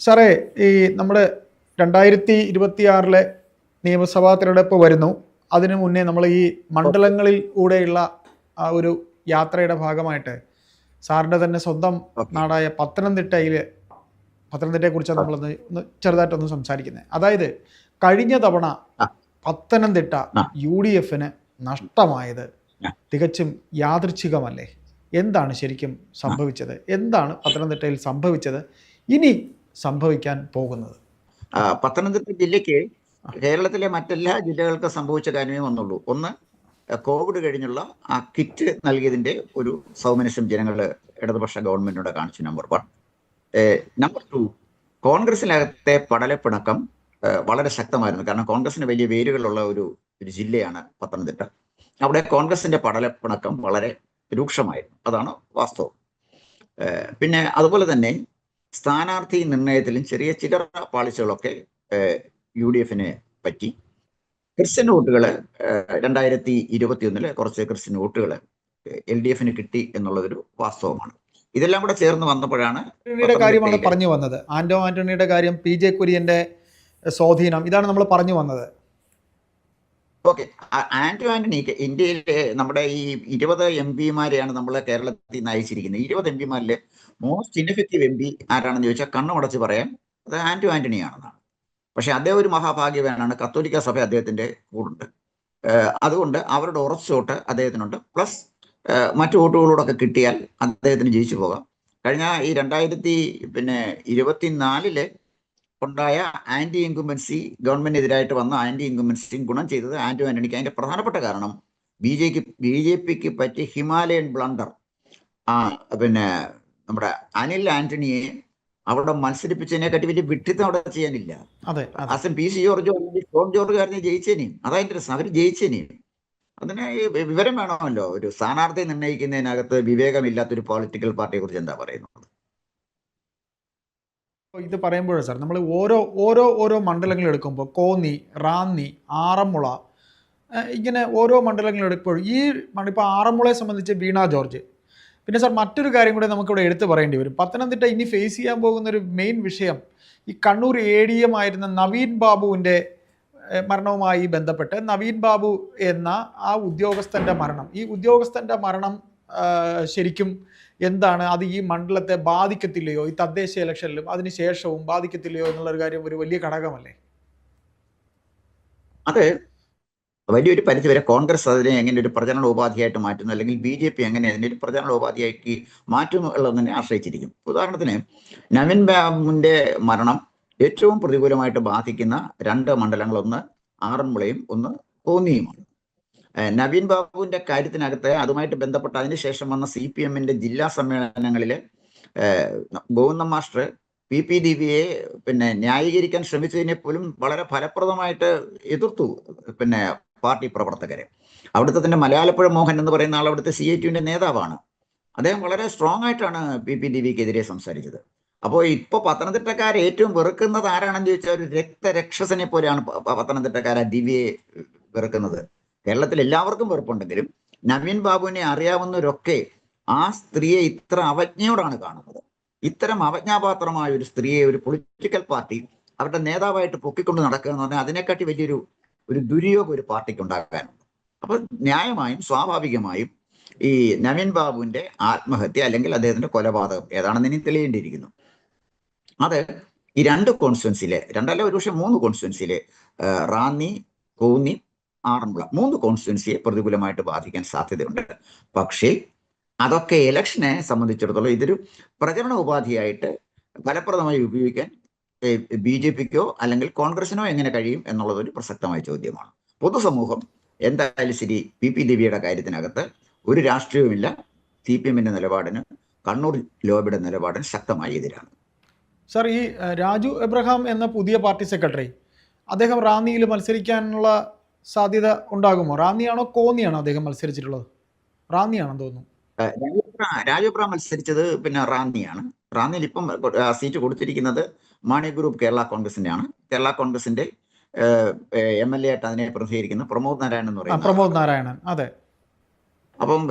സാറേ ഈ നമ്മുടെ രണ്ടായിരത്തി ഇരുപത്തിയാറിലെ നിയമസഭാ തിരഞ്ഞെടുപ്പ് വരുന്നു. അതിനു മുന്നേ നമ്മൾ ഈ മണ്ഡലങ്ങളിൽ കൂടെയുള്ള ആ ഒരു യാത്രയുടെ ഭാഗമായിട്ട് സാറിന്റെ തന്നെ സ്വന്തം നാടായ പത്തനംതിട്ടയിൽ പത്തനംതിട്ടയെ കുറിച്ചാണ് നമ്മളൊന്ന് ഒന്ന് ചെറുതായിട്ടൊന്ന് സംസാരിക്കുന്നത് അതായത് കഴിഞ്ഞ തവണ പത്തനംതിട്ട. യു ഡി എഫിന് നഷ്ടമായത് തികച്ചും യാദൃച്ഛികമല്ലേ? എന്താണ് ശരിക്കും സംഭവിച്ചത്? എന്താണ് പത്തനംതിട്ടയിൽ സംഭവിച്ചത്? ഇനി സംഭവിക്കാൻ പോകുന്നത്. പത്തനംതിട്ട ജില്ലയ്ക്ക് കേരളത്തിലെ മറ്റെല്ലാ ജില്ലകൾക്കും സംഭവിച്ച കാര്യമേ വന്നുള്ളൂ. ഒന്ന് കോവിഡ് കഴിഞ്ഞുള്ള ആ കിറ്റ് നൽകിയതിന്റെ ഒരു സൗമനസ്യം ജനങ്ങൾ ഇടതുപക്ഷ ഗവൺമെന്റിനോട് കാണിച്ചു നമ്പർ വൺ നമ്പർ ടു കോൺഗ്രസിനകത്തെ പടലപ്പിണക്കം വളരെ ശക്തമായിരുന്നു. കാരണം കോൺഗ്രസിന് വലിയ വേരുകളുള്ള ഒരു ഒരു ജില്ലയാണ് പത്തനംതിട്ട. അവിടെ കോൺഗ്രസിന്റെ പടലപ്പിണക്കം വളരെ രൂക്ഷമായിരുന്നു. അതാണ് വാസ്തവം. പിന്നെ അതുപോലെ തന്നെ സ്ഥാനാർത്ഥി നിർണയത്തിലും ചെറിയ ചില്ലറ പാളിച്ചകളൊക്കെ യു ഡി എഫിന് പറ്റി. ക്രിസ്ത്യൻ വോട്ടുകൾ രണ്ടായിരത്തി ഇരുപത്തി ഒന്നിൽ കുറച്ച് ക്രിസ്ത്യൻ വോട്ടുകൾ എൽ ഡി എഫിന് കിട്ടി എന്നുള്ളതൊരു വാസ്തവമാണ്. ഇതെല്ലാം കൂടെ ചേർന്ന് വന്നപ്പോഴാണ് കാര്യമാണ് പറഞ്ഞു വന്നത്. ആന്റോ ആന്റണിയുടെ കാര്യം പി ജെ കുര്യന്റെ സ്വാധീനം ഇതാണ് നമ്മൾ പറഞ്ഞു വന്നത്. ഓക്കെ ആന്റോ ആന്റണിക്ക് ഇന്ത്യയിലെ നമ്മുടെ ഈ ഇരുപത് എം പിമാരെയാണ് നമ്മൾ കേരളത്തിൽ നിന്ന് അയച്ചിരിക്കുന്നത്. ഇരുപത് എം പിമാരിൽ മോസ്റ്റ് ഇൻഎഫക്റ്റീവ് എം പി ആരാണെന്ന് ചോദിച്ചാൽ കണ്ണുമടച്ച് പറയാം അത് ആന്റോ ആന്റണി ആണെന്നാണ് പക്ഷെ അദ്ദേഹം ഒരു മഹാഭാഗ്യവാനാണ്. കത്തോലിക്ക സഭ അദ്ദേഹത്തിന്റെ കൂടുണ്ട്. അതുകൊണ്ട് അവരുടെ ഉറച്ചു വോട്ട് അദ്ദേഹത്തിനുണ്ട്. പ്ലസ് മറ്റു വോട്ടുകളോടൊക്കെ കിട്ടിയാൽ അദ്ദേഹത്തിന് ജയിച്ചു പോകാം. കഴിഞ്ഞ ഈ രണ്ടായിരത്തി പിന്നെ ഇരുപത്തിനാലിൽ ഉണ്ടായ ആന്റി ഇൻകുമ്പൻസി ഗവൺമെന്റിനെതിരായിട്ട് വന്ന ആന്റി ഇൻകുമ്പൻസിയും ഗുണം ചെയ്തത് ആന്റോ ആന്റണിക്ക് അതിന്റെ പ്രധാനപ്പെട്ട കാരണം ബി ജെക്ക് ബി ജെ പിക്ക് പറ്റിയ ഹിമാലയൻ ബ്ലണ്ടർ ആ പിന്നെ നമ്മുടെ അനിൽ ആന്റണിയെ അവിടെ മത്സരിപ്പിച്ചതിനെ കാട്ടി വലിയ വിട്ടിത്തം അവിടെ ചെയ്യാനില്ല. അസൻ പി സി ജോർജോ ടോം ജോർജുകാരനെ ജയിച്ചേനെയും അതായത് അവർ ജയിച്ചേനെയും അതിന് വിവരം വേണമല്ലോ. ഒരു സ്ഥാനാർത്ഥി നിർണയിക്കുന്നതിനകത്ത് വിവേകമില്ലാത്തൊരു പൊളിറ്റിക്കൽ പാർട്ടിയെ കുറിച്ച് എന്താ പറയുന്നത്? ഇത് പറയുമ്പോഴേ സാർ നമ്മൾ ഓരോ ഓരോ ഓരോ മണ്ഡലങ്ങൾ എടുക്കുമ്പോൾ കോന്നി റാന്നി ആറന്മുള ഇങ്ങനെ ഓരോ മണ്ഡലങ്ങൾ എടുക്കുമ്പോൾ ഈ ഇപ്പോൾ ആറന്മുളയെ സംബന്ധിച്ച് വീണ ജോർജ്. പിന്നെ സാർ മറ്റൊരു കാര്യം കൂടെ നമുക്കിവിടെ എടുത്തു പറയേണ്ടി വരും. പത്തനംതിട്ട ഇനി ഫേസ് ചെയ്യാൻ പോകുന്ന ഒരു മെയിൻ വിഷയം ഈ കണ്ണൂർ എ ഡി എം ആയിരുന്ന നവീൻ ബാബുവിന്റെ മരണവുമായി ബന്ധപ്പെട്ട് നവീൻ ബാബു എന്ന ആ ഉദ്യോഗസ്ഥന്റെ മരണം. ഈ ഉദ്യോഗസ്ഥന്റെ മരണം ശരിക്കും എന്താണ് അത് ഈ മണ്ഡലത്തെ ബാധിക്കത്തില്ലയോ? ഈ തദ്ദേശ ഇലക്ഷനിലും അതിനുശേഷവും ബാധിക്കത്തില്ലയോ എന്നുള്ളൊരു കാര്യം ഒരു വലിയ ഘടകമല്ലേ? അത്. വലിയൊരു പരിധിവരെ കോൺഗ്രസ് അതിനെ എങ്ങനെ ഒരു പ്രചരണ ഉപാധിയായിട്ട് മാറ്റുന്നു? അല്ലെങ്കിൽ ബി ജെ പി എങ്ങനെ അതിനെ ഒരു പ്രചരണ ഉപാധിയാക്കി മാറ്റുന്നു എന്നുള്ളതിനെ ആശ്രയിച്ചിരിക്കും. ഉദാഹരണത്തിന് നവീൻ ബാബുവിന്റെ മരണം ഏറ്റവും പ്രതികൂലമായിട്ട് ബാധിക്കുന്ന രണ്ട് മണ്ഡലങ്ങൾ ഒന്ന് ആറന്മുളയും ഒന്ന് കോന്നിയുമാണ്. നവീൻ ബാബുവിന്റെ കാര്യത്തിനകത്ത് അതുമായിട്ട് ബന്ധപ്പെട്ട് അതിനുശേഷം വന്ന സി പി എമ്മിന്റെ ജില്ലാ സമ്മേളനങ്ങളിൽ ഗോവിന്ദ മാസ്റ്റർ പി പി ഡിവിയെ പിന്നെ ന്യായീകരിക്കാൻ ശ്രമിച്ചതിനെ പോലും വളരെ ഫലപ്രദമായിട്ട് എതിർത്തു പിന്നെ പാർട്ടി പ്രവർത്തകരെ. അവിടുത്തെ തന്നെ മലയാളപ്പുഴ മോഹൻ എന്ന് പറയുന്ന ആൾ അവിടുത്തെ സി ഐ ടിയുടെ നേതാവാണ്. അദ്ദേഹം വളരെ സ്ട്രോങ് ആയിട്ടാണ് പി പി ഡിവിക്കെതിരെ സംസാരിച്ചത്. അപ്പോൾ ഇപ്പോൾ പത്തനംതിട്ടക്കാർ ഏറ്റവും വെറുക്കുന്നത് ആരാണെന്ന് ചോദിച്ചാൽ ഒരു രക്തരക്ഷസനെ പോലെയാണ് പത്തനംതിട്ടക്കാർ ദിവ്യയെ വെറുക്കുന്നത്. കേരളത്തിൽ എല്ലാവർക്കും വെറുപ്പുണ്ടെങ്കിലും നവീൻ ബാബുവിനെ അറിയാവുന്നവരൊക്കെ ആ സ്ത്രീയെ ഇത്ര അവജ്ഞയോടാണ് കാണുന്നത്. ഇത്തരം അവജ്ഞാപാത്രമായ ഒരു സ്ത്രീയെ ഒരു പൊളിറ്റിക്കൽ പാർട്ടി അവരുടെ നേതാവായിട്ട് പൊക്കിക്കൊണ്ട് നടക്കുക എന്ന് പറഞ്ഞാൽ അതിനെക്കാട്ടി വലിയൊരു ഒരു ദുര്യോഗം ഒരു പാർട്ടിക്ക് ഉണ്ടാകാനുണ്ട് അപ്പൊ ന്യായമായും സ്വാഭാവികമായും ഈ നവീൻ ബാബുവിന്റെ ആത്മഹത്യ അല്ലെങ്കിൽ അദ്ദേഹത്തിന്റെ കൊലപാതകം ഏതാണെന്ന് ഇനി തെളിയേണ്ടിയിരിക്കുന്നു. അത് ഈ രണ്ട് കോൺസ്റ്റുവൻസിലെ രണ്ടല്ല ഒരുപക്ഷെ മൂന്ന് കോൺസ്റ്റുവൻസിലെ റാന്നി കോന്നി ആറന്മുള. മൂന്ന് കോൺസ്റ്റിറ്റ്യൻസിയെ പ്രതികൂലമായിട്ട് ബാധിക്കാൻ സാധ്യതയുണ്ട്. പക്ഷേ അതൊക്കെ ഇലക്ഷനെ സംബന്ധിച്ചിടത്തോളം ഇതൊരു പ്രചരണ ഉപാധിയായിട്ട് ഫലപ്രദമായി ഉപയോഗിക്കാൻ ബി ജെ പിക്കോ അല്ലെങ്കിൽ കോൺഗ്രസിനോ എങ്ങനെ കഴിയും എന്നുള്ളതൊരു പ്രസക്തമായ ചോദ്യമാണ്. പൊതുസമൂഹം എന്തായാലും ശരി പി പി ദേവിയുടെ കാര്യത്തിനകത്ത് ഒരു രാഷ്ട്രീയവുമില്ല. സി പി എമ്മിന്റെ നിലപാടിന് കണ്ണൂർ ലോബിയുടെ നിലപാടിന് ശക്തമായി എതിരാണ്. സാർ ഈ രാജു എബ്രഹാം എന്ന പുതിയ പാർട്ടി സെക്രട്ടറി അദ്ദേഹം റാന്നിയിൽ മത്സരിക്കാനുള്ള സാധ്യത ഉണ്ടാകുമോ? റാന്നിയാണോ കോന്നിയാണോ അദ്ദേഹം മത്സരിച്ചിട്ടുള്ളത്? റാന്നിയാണെന്ന് തോന്നുന്നു. രാജപ്ര മത്സരിച്ചത് പിന്നെ റാന്നിയാണ്. റാന്നിയിൽ ഇപ്പം സീറ്റ് കൊടുത്തിരിക്കുന്നത് മാണി ഗ്രൂപ്പ് കേരള കോൺഗ്രസിന്റെ ആണ് കേരള കോൺഗ്രസിന്റെ എം എൽ എ ആയിട്ട് അതിനെ പ്രതിനിധീകരിക്കുന്ന പ്രമോദ് നാരായണൻ എന്ന് പറയുന്നത് പ്രമോദ് നാരായണൻ. അതെ. അപ്പം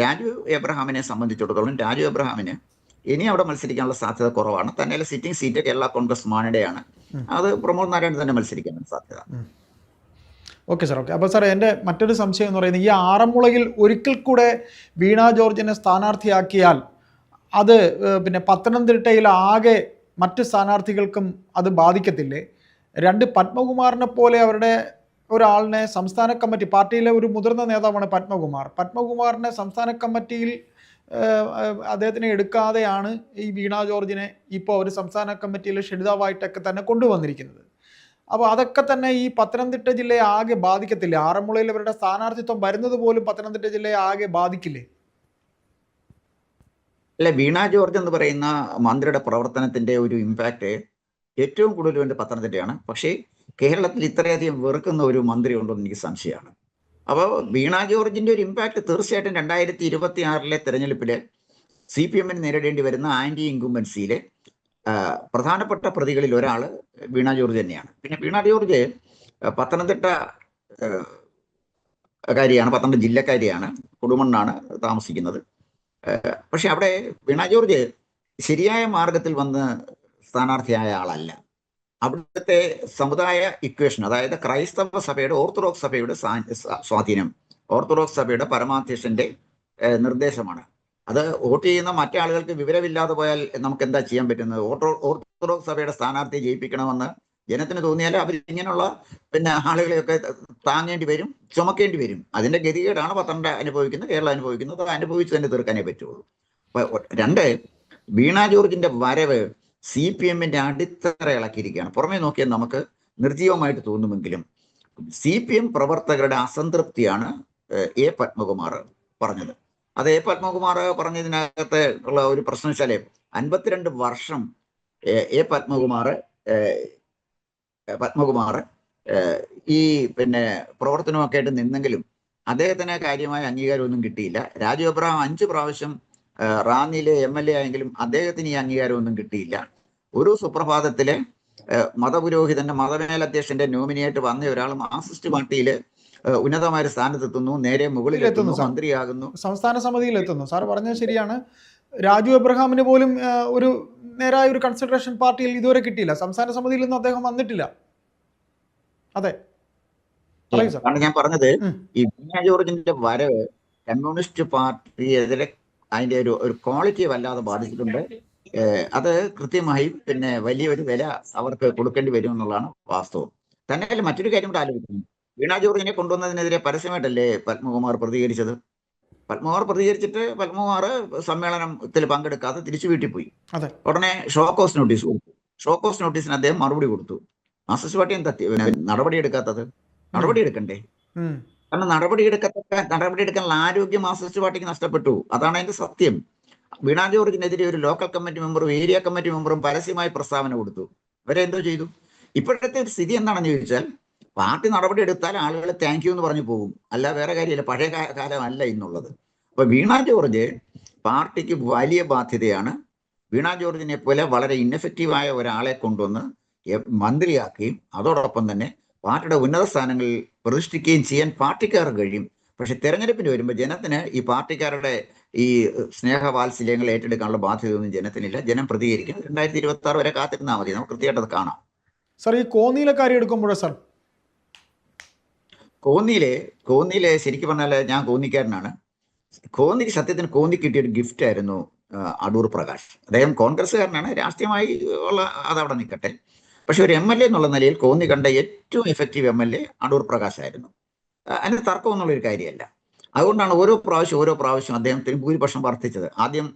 രാജു എബ്രഹാമിനെ സംബന്ധിച്ചിടത്തോളം രാജു എബ്രഹാമിന് ഇനി അവിടെ മത്സരിക്കാനുള്ള സാധ്യത കുറവാണ്. തന്നെ സിറ്റിംഗ് സീറ്റ് കേരള കോൺഗ്രസ് മാണിയുടെയാണ്. അത് പ്രമോദ് നാരായണൻ തന്നെ മത്സരിക്കാനാണ് സാധ്യത. ഓക്കെ സാർ ഓക്കെ അപ്പോൾ സാർ എന്റെ മറ്റൊരു സംശയം എന്ന് പറയുന്നത് ഈ ആറന്മുളയിൽ ഒരിക്കൽ കൂടെ വീണ ജോർജിനെ സ്ഥാനാർത്ഥിയാക്കിയാൽ അത് പിന്നെ പത്തനംതിട്ടയിൽ ആകെ മറ്റ് സ്ഥാനാർത്ഥികൾക്കും അത് ബാധിക്കത്തില്ലേ? രണ്ട് പത്മകുമാറിനെ പോലെ അവരുടെ ഒരാളിനെ സംസ്ഥാന കമ്മിറ്റി പാർട്ടിയിലെ ഒരു മുതിർന്ന നേതാവാണ് പത്മകുമാർ. പത്മകുമാറിനെ സംസ്ഥാന കമ്മിറ്റിയിൽ അദ്ദേഹത്തിനെ എടുക്കാതെയാണ് ഈ വീണ ജോർജിനെ ഇപ്പോൾ അവർ സംസ്ഥാന കമ്മിറ്റിയിലെ ക്ഷണിതാവായിട്ടൊക്കെ തന്നെ കൊണ്ടുവന്നിരിക്കുന്നത്. അപ്പോൾ അതൊക്കെ തന്നെ ഈ പത്തനംതിട്ട ജില്ലയെ ആകെ ബാധിക്കത്തില്ലേ? ആറന്മുളയിൽ ഇവരുടെ സ്ഥാനാർത്ഥിത്വം വരുന്നത് പോലും പത്തനംതിട്ട ജില്ലയെ ആകെ ബാധിക്കില്ലേ? അല്ല വീണ ജോർജ് എന്ന് പറയുന്ന മന്ത്രിയുടെ പ്രവർത്തനത്തിന്റെ ഒരു ഇമ്പാക്റ്റ് ഏറ്റവും കൂടുതൽ വേണ്ടി പത്തനംതിട്ടയാണ്. പക്ഷേ കേരളത്തിൽ ഇത്രയധികം വെറുക്കുന്ന ഒരു മന്ത്രി ഉണ്ടോ എന്ന് എനിക്ക് സംശയമാണ്. അപ്പോൾ വീണ ജോർജിന്റെ ഒരു ഇമ്പാക്റ്റ് തീർച്ചയായിട്ടും രണ്ടായിരത്തി ഇരുപത്തി ആറിലെ തെരഞ്ഞെടുപ്പിൽ സി പി എമ്മിന് നേരിടേണ്ടി വരുന്ന ആന്റി ഇൻകുംബൻസിയിലെ പ്രധാനപ്പെട്ട പ്രതികളിൽ ഒരാൾ വീണ ജോർജ് തന്നെയാണ്. പിന്നെ വീണ ജോർജ് പത്തനംതിട്ട കാരിയാണ് പത്തനംതിട്ട ജില്ലക്കാരിയാണ് കൊടുമണ്ണാണ് താമസിക്കുന്നത്. പക്ഷെ അവിടെ വീണ ജോർജ് ശരിയായ മാർഗത്തിൽ വന്ന് സ്ഥാനാർത്ഥിയായ ആളല്ല. അവിടുത്തെ സമുദായ ഇക്വേഷൻ അതായത് ക്രൈസ്തവ സഭയുടെ ഓർത്തഡോക്സ് സഭയുടെ സ്വാധീനം ഓർത്തഡോക്സ് സഭയുടെ പരമാധ്യക്ഷന്റെ നിർദ്ദേശമാണ്. അത് വോട്ട് ചെയ്യുന്ന മറ്റേ ആളുകൾക്ക് വിവരമില്ലാതെ പോയാൽ നമുക്ക് എന്താ ചെയ്യാൻ പറ്റുന്നത്? ഓർത്തോ ഓർത്തഡോക്സ് സഭയുടെ സ്ഥാനാർത്ഥിയെ ജയിപ്പിക്കണമെന്ന് ജനത്തിന് തോന്നിയാൽ അവർ ഇങ്ങനെയുള്ള പിന്നെ ആളുകളെയൊക്കെ താങ്ങേണ്ടി വരും ചുമക്കേണ്ടി വരും. അതിന്റെ ഗതികേടാണ് പത്തനംതിട്ട അനുഭവിക്കുന്നത് കേരളം അനുഭവിക്കുന്നത് അത് അനുഭവിച്ച് തന്നെ തീർക്കാനേ പറ്റുള്ളൂ. അപ്പൊ രണ്ട് വീണ ജോർജിന്റെ വരവ് സി പി എമ്മിന്റെ അടിത്തറ ഇളക്കിയിരിക്കുകയാണ്. പുറമേ നോക്കിയാൽ നമുക്ക് നിർജീവമായിട്ട് തോന്നുമെങ്കിലും സി പി എം പ്രവർത്തകരുടെ അസംതൃപ്തിയാണ് എ പത്മകുമാർ പറഞ്ഞത്. അത് എ പത്മകുമാർ പറഞ്ഞതിനകത്ത് ഉള്ള ഒരു പ്രശ്നം വെച്ചാൽ അൻപത്തിരണ്ട് വർഷം എ പത്മകുമാർ പത്മകുമാർ ഈ പിന്നെ പ്രവർത്തനമൊക്കെ ആയിട്ട് നിന്നെങ്കിലും അദ്ദേഹത്തിന് കാര്യമായ അംഗീകാരമൊന്നും കിട്ടിയില്ല. രാജു അബ്രഹാം അഞ്ച് പ്രാവശ്യം റാന്നിയിലെ എം എൽ എ ആയെങ്കിലും അദ്ദേഹത്തിന് ഈ അംഗീകാരമൊന്നും കിട്ടിയില്ല. ഒരു സുപ്രഭാതത്തിലെ മതപുരോഹിതന്റെ മതമേലധ്യക്ഷന്റെ നോമിനിയായിട്ട് വന്ന ഒരാൾ മാർസിസ്റ്റ് പാർട്ടിയിൽ ഉന്നതമായ സ്ഥാനത്തെത്തുന്നു നേരെ മുകളിൽ എത്തുന്നു. മന്ത്രിയാകുന്നു. സംസ്ഥാന സമിതിയിൽ എത്തുന്നു സാർ പറഞ്ഞത് ശരിയാണ്. രാജു എബ്രഹാമിന് പോലും ഒരു നേരായ ഒരു കൺസിഡറേഷൻ പാർട്ടിയിൽ ഇതുവരെ കിട്ടിയില്ല. സംസ്ഥാന സമിതിയിൽ നിന്നും അദ്ദേഹം വന്നിട്ടില്ല. അതെ. കാരണം ഞാൻ പറഞ്ഞത്. ഈ വീണ ജോർജിന്റെ വരവ് കമ്മ്യൂണിസ്റ്റ് പാർട്ടിയെതിരെ അതിന്റെ ഒരു ഒരു ക്വാളിറ്റി വല്ലാതെ ബാധിച്ചിട്ടുണ്ട്. അത് കൃത്യമായി പിന്നെ വലിയൊരു വില അവർക്ക് കൊടുക്കേണ്ടി വരും എന്നുള്ളതാണ് വാസ്തവം. തന്നെ മറ്റൊരു കാര്യം കൂടെ ആലോചിക്കുന്നു. വീണ ജോർജിനെ കൊണ്ടുവന്നതിനെതിരെ പരസ്യമായിട്ടല്ലേ പത്മകുമാർ പ്രതികരിച്ചത്? പത്മകുമാർ പ്രതികരിച്ചിട്ട് പത്മകുമാർ സമ്മേളനത്തിൽ പങ്കെടുക്കാതെ തിരിച്ചു വീട്ടിൽ പോയി. ഉടനെ ഷോക്കോസ് നോട്ടീസ് കൊടുത്തു. ഷോക്കോസ് നോട്ടീസിന് അദ്ദേഹം മറുപടി കൊടുത്തു. മാസസ് പാർട്ടി എന്താ നടപടി എടുക്കാത്തത്? നടപടി എടുക്കണ്ടേ? കാരണം നടപടി എടുക്കത്തക്ക നടപടി എടുക്കാനുള്ള ആരോഗ്യം മാസസ് പാർട്ടിക്ക് നഷ്ടപ്പെട്ടു. അതാണ് അതിന്റെ സത്യം. വീണ ജോർജിനെതിരെ ഒരു ലോക്കൽ കമ്മിറ്റി മെമ്പറും ഏരിയ കമ്മിറ്റി മെമ്പറും പരസ്യമായി പ്രസ്താവന കൊടുത്തു. അവരെന്തോ ചെയ്തു? ഇപ്പോഴത്തെ ഒരു സ്ഥിതി എന്താണെന്ന് ചോദിച്ചാൽ പാർട്ടി നടപടി എടുത്താൽ ആളുകൾ താങ്ക് യു എന്ന് പറഞ്ഞു പോകും. അല്ല വേറെ കാര്യമില്ല. പഴയ കാലമല്ല ഇന്നുള്ളത്. അപ്പൊ വീണ ജോർജ് പാർട്ടിക്ക് വലിയ ബാധ്യതയാണ്. വീണ ജോർജിനെ പോലെ വളരെ ഇന്നഫക്റ്റീവായ ഒരാളെ കൊണ്ടുവന്ന് മന്ത്രിയാക്കുകയും അതോടൊപ്പം തന്നെ പാർട്ടിയുടെ ഉന്നത സ്ഥാനങ്ങളിൽ പ്രതിഷ്ഠിക്കുകയും ചെയ്യാൻ പാർട്ടിക്കാർ കഴിയും. പക്ഷെ തെരഞ്ഞെടുപ്പിന് വരുമ്പോൾ ജനത്തിന് ഈ പാർട്ടിക്കാരുടെ ഈ സ്നേഹവാത്സല്യങ്ങൾ ഏറ്റെടുക്കാനുള്ള ബാധ്യതയൊന്നും ജനത്തിനില്ല. ജനം പ്രതികരിക്കും. രണ്ടായിരത്തി ഇരുപത്തി ആറ് വരെ കാത്തിരുന്നാൽ മതി. നമുക്ക് കൃത്യമായിട്ട് അത് കാണാം. സാർ ഈ കോന്നിയിലെ കാര്യം എടുക്കുമ്പോഴേ സാർ കോന്നിയിലെ കോന്നിയിലെ ശരിക്കും പറഞ്ഞാൽ ഞാൻ കോന്നിക്കാരനാണ്. കോന്നിക്ക് സത്യത്തിന് കോന്നി കിട്ടിയ ഒരു ഗിഫ്റ്റ് ആയിരുന്നു അടൂർ പ്രകാശ്. അദ്ദേഹം കോൺഗ്രസ്സുകാരനാണ് രാഷ്ട്രീയമായി ഉള്ള അതവിടെ നിൽക്കട്ടെ പക്ഷെ ഒരു എം എൽ എ എന്നുള്ള നിലയിൽ കോന്നി കണ്ട ഏറ്റവും effective M L A Adoor Prakash ആയിരുന്നു. അതിന് തർക്കം എന്നുള്ളൊരു കാര്യമല്ല. അതുകൊണ്ടാണ് ഓരോ പ്രാവശ്യം ഓരോ പ്രാവശ്യം അദ്ദേഹത്തിന് ഭൂരിപക്ഷം വർദ്ധിച്ചത്. ആദ്യം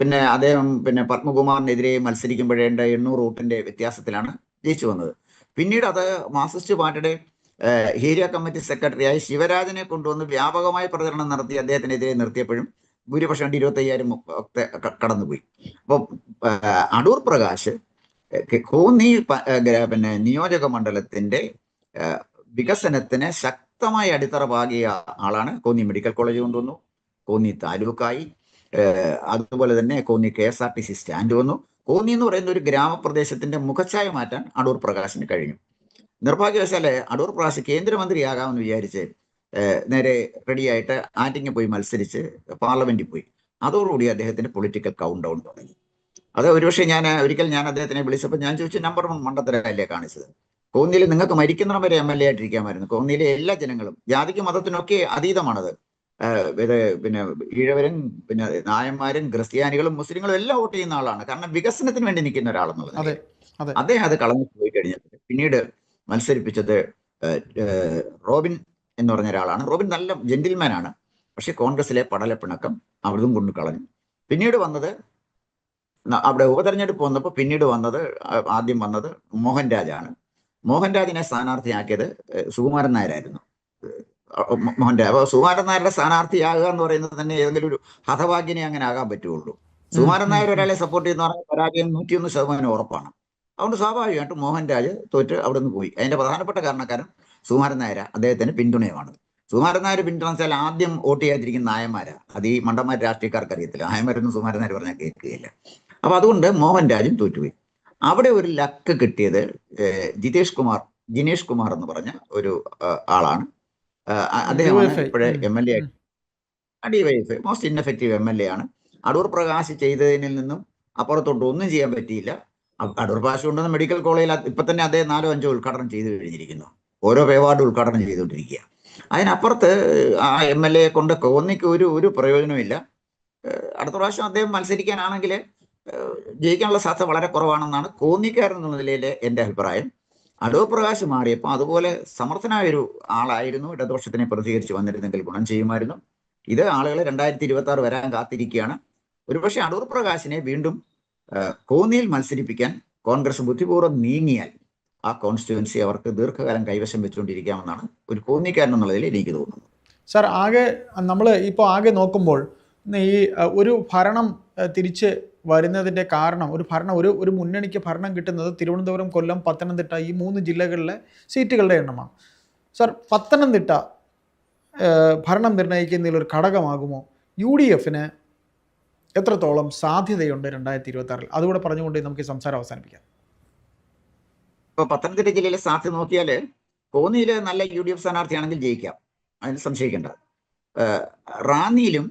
പിന്നെ അദ്ദേഹം പിന്നെ പത്മകുമാറിനെതിരെ മത്സരിക്കുമ്പോഴേണ്ട എണ്ണൂറ് വോട്ടിന്റെ വ്യത്യാസത്തിലാണ് ജയിച്ചു വന്നത്. പിന്നീട് അത് മാർക്സിസ്റ്റ് പാർട്ടിയുടെ ഏഹ് ഏരിയ കമ്മിറ്റി സെക്രട്ടറിയായി ശിവരാജനെ കൊണ്ടുവന്ന് വ്യാപകമായ പ്രചരണം നടത്തി അദ്ദേഹത്തിനെതിരെ നിർത്തിയപ്പോഴും ഭൂരിപക്ഷം രണ്ട് ഇരുപത്തി അയ്യായിരം ഒക്കെ കടന്നുപോയി. അപ്പോൾ അടൂർ പ്രകാശ് കോന്നി പിന്നെ നിയോജക മണ്ഡലത്തിന്റെ വികസനത്തിന് ശക്തമായ അടിത്തറ പാകിയ ആളാണ് കോന്നി മെഡിക്കൽ കോളേജ് കൊണ്ടുവന്നു കോന്നി താലൂക്കായി. അതുപോലെ തന്നെ Konni K S R T C stand വന്നു. കോന്നി എന്ന് പറയുന്ന ഒരു ഗ്രാമപ്രദേശത്തിന്റെ മുഖച്ഛായ മാറ്റാൻ അടൂർ പ്രകാശിന് കഴിഞ്ഞു. നിർഭാഗ്യവശാൽ അടൂർ പ്രകാശ് കേന്ദ്രമന്ത്രിയാകാമെന്ന് വിചാരിച്ച് നേരെ റെഡിയായിട്ട് ആറ്റിങ്ങ പോയി മത്സരിച്ച് പാർലമെന്റിൽ പോയി. അതോടുകൂടി അദ്ദേഹത്തിന്റെ പൊളിറ്റിക്കൽ കൗണ്ട് ഡൗൺ തുടങ്ങി. അത് ഒരുപക്ഷെ ഞാൻ ഒരിക്കൽ ഞാൻ അദ്ദേഹത്തിനെ വിളിച്ചപ്പോൾ ഞാൻ ചോദിച്ചു നമ്പർ വൺ മണ്ഡലത്തിലല്ലേ കാണിച്ചത്? കോന്നിയിൽ നിങ്ങൾക്ക് മരിക്കുന്നിടം വരെ എം എൽ എ ആയിട്ടിരിക്കാമായിരുന്നു. കോന്നിയിലെ എല്ലാ ജനങ്ങളും ജാതിക്കും മതത്തിനൊക്കെ അതീതമാണത്. ഇത് പിന്നെ ഈഴവരും പിന്നെ നായന്മാരും ക്രിസ്ത്യാനികളും മുസ്ലിങ്ങളും എല്ലാം വോട്ട് ചെയ്യുന്ന ആളാണ്. കാരണം വികസനത്തിന് വേണ്ടി നിൽക്കുന്ന ഒരാളെന്നുള്ളത്. അദ്ദേഹം അത് കളഞ്ഞു പോയി കഴിഞ്ഞിട്ട് പിന്നീട് മത്സരിപ്പിച്ചത് റോബിൻ എന്ന് പറഞ്ഞ ഒരാളാണ്. റോബിൻ നല്ല ജെന്റിൽമാൻ ആണ്. പക്ഷെ കോൺഗ്രസിലെ പടലപ്പിണക്കം അവിടുന്ന് കൊണ്ട് കളഞ്ഞു. പിന്നീട് വന്നത് അവിടെ ഉപതെരഞ്ഞെടുപ്പ് വന്നപ്പോൾ പിന്നീട് വന്നത് ആദ്യം വന്നത് മോഹൻ രാജാണ് മോഹൻ രാജിനെ സ്ഥാനാർത്ഥിയാക്കിയത് സുകുമാരൻ നായരായിരുന്നു. മോഹൻ അപ്പോൾ സുകുമാരൻ നായരുടെ സ്ഥാനാർത്ഥിയാകുക എന്ന് പറയുന്നത് തന്നെ ഏതെങ്കിലും ഒരു ഹതഭാഗ്യനെ അങ്ങനെ ആകാൻ പറ്റുള്ളൂ. സുകുമാരൻ നായർ ഒരാളെ സപ്പോർട്ട് ചെയ്യുന്ന പറഞ്ഞാൽ പരാജയം നൂറ്റിയൊന്ന് ശതമാനം ഉറപ്പാണ്. അതുകൊണ്ട് സ്വാഭാവികമായിട്ടും മോഹൻരാജ് തോറ്റ് അവിടെ നിന്ന് പോയി. അതിന്റെ പ്രധാനപ്പെട്ട കാരണക്കാരൻ സുകുമാരൻ നായർ അദ്ദേഹത്തിന് പിന്തുണയുമാണ്. സുകുമാരൻ നായർ പിന്തുണച്ചാൽ ആദ്യം വോട്ട് ചെയ്യാതിരിക്കുന്ന നായന്മാരാ. അത് ഈ മണ്ടന്മാർ രാഷ്ട്രീയക്കാർക്ക് അറിയത്തില്ല നായന്മാരൊന്നും സുകുമാരൻ നായർ പറഞ്ഞാൽ കേൾക്കുകയില്ല. അപ്പൊ അതുകൊണ്ട് മോഹൻരാജും തോറ്റുപോയി. അവിടെ ഒരു ലക്ക് കിട്ടിയത് ജിതേഷ് കുമാർ ജിനേഷ് കുമാർ എന്ന് പറഞ്ഞ ഒരു ആളാണ്. അദ്ദേഹമാണ്. ഇപ്പോഴേ M L A. DYF most ineffective M L A ആണ്. അടൂർ പ്രകാശ് ചെയ്തതിൽ നിന്നും അപ്പുറത്തോട്ട് ഒന്നും ചെയ്യാൻ പറ്റിയില്ല. അടൂർ പ്രകാശ് കൊണ്ടുവന്ന മെഡിക്കൽ കോളേജിൽ ഇപ്പൊ തന്നെ അതേ നാലോ അഞ്ചോ ഉദ്ഘാടനം ചെയ്തു കഴിഞ്ഞിരിക്കുന്നു. ഓരോ പേവാർഡ് ഉദ്ഘാടനം ചെയ്തുകൊണ്ടിരിക്കുക അതിനപ്പുറത്ത് ആ എം എൽ എ കൊണ്ട് കോന്നിക്ക് ഒരു ഒരു പ്രയോജനമില്ല അടുത്ത പ്രാവശ്യം അദ്ദേഹം മത്സരിക്കാനാണെങ്കിൽ ജയിക്കാനുള്ള സാധ്യത വളരെ കുറവാണെന്നാണ് കോന്നിക്കാരൻ എന്ന നിലയിൽ എന്റെ അഭിപ്രായം. അടൂർ പ്രകാശ് മാറിയപ്പോൾ അതുപോലെ സമർത്ഥനായ ഒരു ആളായിരുന്നു. ഇടതുപക്ഷത്തിനെ പ്രതികരിച്ച് വന്നിരുന്നെങ്കിൽ ഗുണം ചെയ്യുമായിരുന്നു. ഇത് ആളുകളെ രണ്ടായിരത്തി ഇരുപത്തി ആറ് വരാൻ കാത്തിരിക്കുകയാണ്. ഒരുപക്ഷെ അടൂർ പ്രകാശിനെ വീണ്ടും കോന്നിയിൽ മത്സരിപ്പിക്കാൻ കോൺഗ്രസ് ബുദ്ധിപൂർവം നീങ്ങിയാൽ ആ കോൺസ്റ്റിറ്റ്യുവൻസി അവർക്ക് ദീർഘകാലം കൈവശം വെച്ചുകൊണ്ടിരിക്കാമെന്നാണ് ഒരു കോന്നിക്കാരൻ എന്നുള്ളതിൽ എനിക്ക് തോന്നുന്നത്. സാർ ആകെ നമ്മൾ ഇപ്പോൾ ആകെ നോക്കുമ്പോൾ ഈ ഒരു ഭരണം തിരിച്ച് വരുന്നതിന്റെ കാരണം ഒരു ഭരണം ഒരു ഒരു മുന്നണിക്ക് ഭരണം കിട്ടുന്നത് തിരുവനന്തപുരം കൊല്ലം പത്തനംതിട്ട ഈ മൂന്ന് ജില്ലകളിലെ സീറ്റുകളുടെ എണ്ണമാണ്. സാർ പത്തനംതിട്ട ഭരണം നിർണയിക്കുന്നതിൽ ഒരു ഘടകമാകുമോ? യു ഡി എഫിന് എത്രത്തോളം സാധ്യതയുണ്ട് രണ്ടായിരത്തി ഇരുപത്തി ആറിൽ അതുകൂടെ പറഞ്ഞുകൊണ്ട് നമുക്ക് സംസാരം അവസാനിപ്പിക്കാം. ഇപ്പൊ പത്തനംതിട്ട ജില്ലയിലെ സാധ്യത നോക്കിയാൽ കോന്നിയിൽ നല്ല യു ഡി എഫ് സ്ഥാനാർത്ഥിയാണെങ്കിൽ ജയിക്കാം. അതിന് സംശയിക്കേണ്ട. റാന്നിയിലും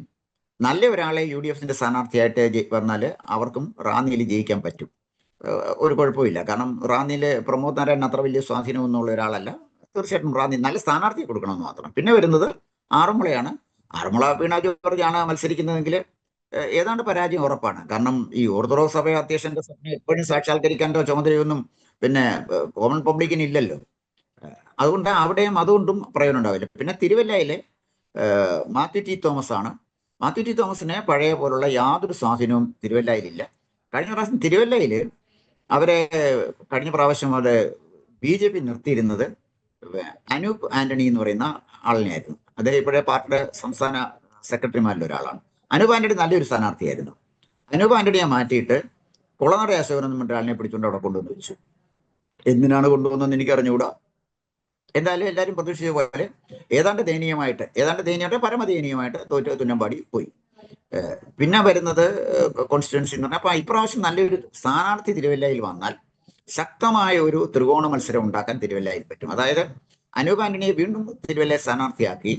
നല്ല ഒരാളെ യു ഡി എഫിന്റെ സ്ഥാനാർത്ഥിയായിട്ട് വന്നാൽ അവർക്കും റാന്നിയിൽ ജയിക്കാൻ പറ്റും. ഒരു കുഴപ്പമില്ല കാരണം റാന്നിയിലെ പ്രമോദ് നാരായണൻ അത്ര വലിയ സ്വാധീനമൊന്നുള്ള ഒരാളല്ല. തീർച്ചയായിട്ടും റാന്നി നല്ല സ്ഥാനാർത്ഥിയെ കൊടുക്കണമെന്ന് മാത്രം. പിന്നെ വരുന്നത് ആറന്മുളയാണ്. ആറന്മുള വീണ ജോർജാണ് മത്സരിക്കുന്നതെങ്കിൽ ഏഹ് ഏതാണ്ട് പരാജയം ഉറപ്പാണ്. കാരണം ഈ ഓർത്തഡോക്സ് സഭ അധ്യക്ഷന്റെ സ്വപ്നം എപ്പോഴും സാക്ഷാത്കരിക്കാന്റെ ചുമതലയൊന്നും പിന്നെ കോമൺ പബ്ലിക്കിന് ഇല്ലല്ലോ. അതുകൊണ്ട് അവിടെയും അതുകൊണ്ടും പ്രയോജനം ഉണ്ടാവില്ല. പിന്നെ തിരുവല്ലയിലെ മാത്യു ടി തോമസ് ആണ്. മാത്യു ടി തോമസിനെ പഴയ പോലുള്ള യാതൊരു സ്വാധീനവും തിരുവല്ലയിലില്ല. കഴിഞ്ഞ പ്രാവശ്യം തിരുവല്ലയിൽ അവരെ കഴിഞ്ഞ പ്രാവശ്യം അത് ബി ജെ പി നിർത്തിയിരുന്നത് അനൂപ് ആന്റണി എന്ന് പറയുന്ന ആളിനെയായിരുന്നു. അദ്ദേഹം ഇപ്പോഴേ പാർട്ടിയുടെ സംസ്ഥാന സെക്രട്ടറിമാരിൽ ഒരാളാണ് അനൂപ് ആന്റണി നല്ലൊരു സ്ഥാനാർത്ഥിയായിരുന്നു. അനൂപ് ആന്റണിയെ മാറ്റിയിട്ട് കുളനട അശോകൻ എന്ന് പറഞ്ഞ പിടിച്ചുകൊണ്ട് അവിടെ കൊണ്ടുവന്ന് വെച്ചു. എന്തിനാണ് കൊണ്ടുവന്നതെന്ന് എനിക്ക് അറിഞ്ഞുകൂടാ എന്തായാലും എല്ലാവരും പ്രതീക്ഷിച്ച പോലെ ഏതാണ്ട് ദയനീയമായിട്ട് ഏതാണ്ട് ദയനീയമായിട്ട് പരമദയനീയമായിട്ട് തോറ്റ തുന്നമ്പാടി പോയി. പിന്നെ വരുന്നത് കോൺസ്റ്റിറ്റ്യൻസി എന്ന് പറഞ്ഞാൽ അപ്പൊ ഇപ്രാവശ്യം നല്ലൊരു സ്ഥാനാർത്ഥി തിരുവല്ലയിൽ വന്നാൽ ശക്തമായ ഒരു ത്രികോണ മത്സരം ഉണ്ടാക്കാൻ തിരുവല്ലയിൽ പറ്റും. അതായത് അനൂപ് ആന്റണിയെ വീണ്ടും തിരുവല്ലയെ സ്ഥാനാർത്ഥിയാക്കി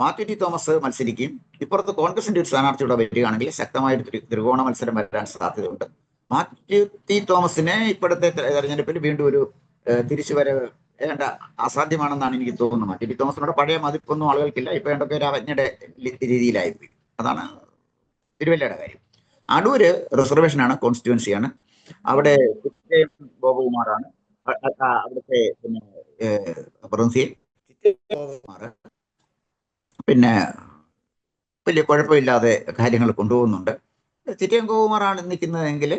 മാത്യു ടി തോമസ് മത്സരിക്കും. ഇപ്പുറത്ത് കോൺഗ്രസിന്റെ ഒരു സ്ഥാനാർത്ഥിയുടെ വരികയാണെങ്കിൽ ശക്തമായ ഒരു ത്രികോണ മത്സരം വരാൻ സാധ്യതയുണ്ട്. മാത്യു ടി തോമസിനെ ഇപ്പോഴത്തെ തെരഞ്ഞെടുപ്പിൽ വീണ്ടും ഒരു തിരിച്ചു തിരിച്ചുവരവ് വേണ്ട അസാധ്യമാണെന്നാണ് എനിക്ക് തോന്നുന്നത്. മാത്യു ടി തോമസിനോട് പഴയ മതിപ്പൊന്നും ആളുകൾക്കില്ല. ഇപ്പൊ ഏതൊക്കെ ഒരു അവജ്ഞയുടെ രീതിയിലായിരിക്കും. അതാണ് തിരുവല്ലയുടെ കാര്യം. അടൂര് റിസർവേഷനാണ് കോൺസ്റ്റിറ്റ്യുവൻസിയാണ്. അവിടെ ഗോപകുമാറാണ്. അവിടുത്തെ പിന്നെ പ്രതിനിധി. പിന്നെ വലിയ കുഴപ്പമില്ലാതെ കാര്യങ്ങൾ കൊണ്ടുപോകുന്നുണ്ട്. ഗോകുമാറാണ് നിൽക്കുന്നതെങ്കിൽ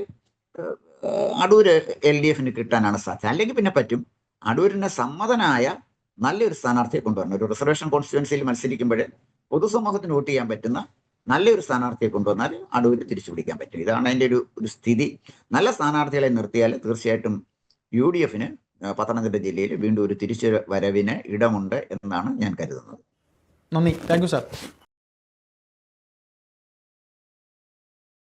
അടൂർ എൽ ഡി എഫിന് കിട്ടാനാണ് സാധ്യത. അല്ലെങ്കിൽ പിന്നെ പറ്റും. അടൂരിന് സമ്മതനായ നല്ലൊരു സ്ഥാനാർത്ഥിയെ കൊണ്ടുവരണം. ഒരു റിസർവേഷൻ കോൺസ്റ്റിറ്റ്യുവൻസിയിൽ മത്സരിക്കുമ്പോൾ പൊതുസമൂഹത്തിന് വോട്ട് ചെയ്യാൻ പറ്റുന്ന നല്ലൊരു സ്ഥാനാർത്ഥിയെ കൊണ്ടുവന്നാൽ അടൂര് തിരിച്ചു പിടിക്കാൻ പറ്റും. ഇതാണ് അതിന്റെ ഒരു ഒരു സ്ഥിതി. നല്ല സ്ഥാനാർത്ഥികളെ നിർത്തിയാൽ തീർച്ചയായിട്ടും യു ഡി എഫിന് പത്തനംതിട്ട ജില്ലയിൽ വീണ്ടും ഒരു തിരിച്ചു വരവിന് ഇടമുണ്ട് എന്നാണ് ഞാൻ കരുതുന്നത്. നന്ദി താങ്ക് യു സാർ